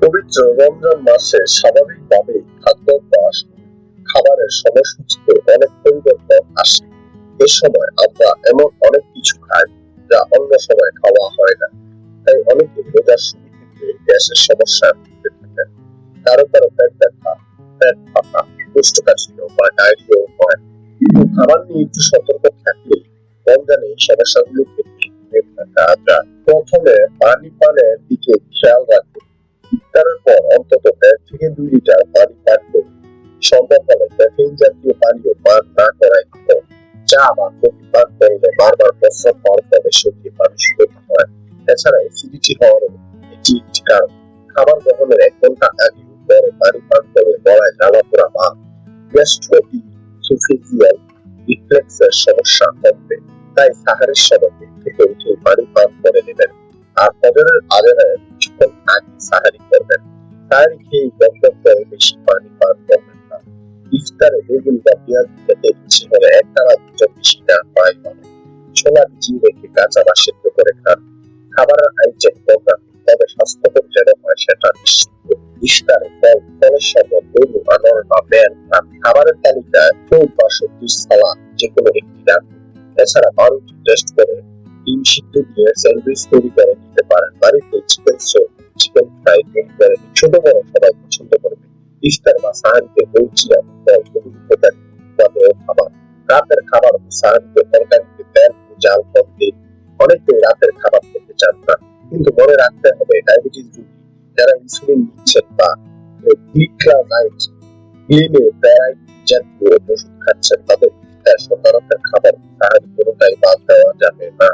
পবিত্র রমজান মাসে স্বাভাবিকভাবেই খাদ্যাভ্যাস খাবারের সময়সূচিতে অনেক পরিবর্তন আসে। এ সময় আমরা এমন অনেক কিছু খাই যা অন্য সময় খাওয়া হয় না। তাই অনেকে রোজার শুরু গ্যাসের সমস্যা ভুগতে থাকেন। কারও কারও পেট ব্যথা, পেট ফাঁকা কোষ্ঠকাঠিন্য বা ডায়রিয়াও হয়। কিন্তু খাবার নিয়ে একটু সতর্ক থাকলে রমজানে এই সমস্যাগুলো থেকে প্রথমে পানি পানের দিকে খেয়াল সম্ভব ক্যাফেইন জাতীয় পানীয় পান না করাই ভালো চা বা কফি পান করলে বারবার প্রস্রাব হওয়ার ফলে শরীরে পানি শুকোতে হয়। এছাড়া অ্যাসিডিটি হওয়ারও এটি একটি কারণ। খাবার গ্রহণের এক ঘণ্টা আগে পরে পানি পান করলে গলায় জ্বালা পোড়া বা গ্যাস্ট্রোইসোফেজিয়াল রিফ্লেক্সের সমস্যা কমবে তাই সাহারের সময় থেকে উঠে পানি পান করে নেবেন। আর ফজরের আজানের কিছুক্ষণ আগে সাহারি করবেন। সাহারি খেয়ে গমগম করে বেশি পানি পান করবেন। বেগুনি খেতে ইচ্ছে দুটো বেশি ছোলা রেখে কাঁচা বা সেদ্ধ করে খান তবে স্বাস্থ্যকর যেন হয় সেটা নিশ্চিত ফল, ফলের বা খান। খাবারের তালিকায় ফুল বা সবজির সালাদ যে কোনো একটি রাখুন। এছাড়া টেস্ট করে ডিম সিদ্ধ দিয়ে স্যান্ডউইচ তৈরি করে নিতে পারেন। বাড়িতে চিকেন স্যুপ চিকেন ফ্রাই তৈরি করে। ছোট বড় সবাই পছন্দ করবে ইফতার বা সাহারিতে উপাদেয় খাবার। রাতের খাবার ও তরকারিতে তেল ও জাল দিন অনেকে রাতের খাবার খেতে চান না। কিন্তু মনে রাখতে হবে, ডায়াবেটিস রোগী যারা ইনসুলিন নিচ্ছেন বা গ্লিক্লাজাইড গ্লিমে প্যারাইড জাতীয় ওষুধ খাচ্ছেন, তাদের খাবার সাহারি কোনোটাই বাদ দেওয়া যাবে না।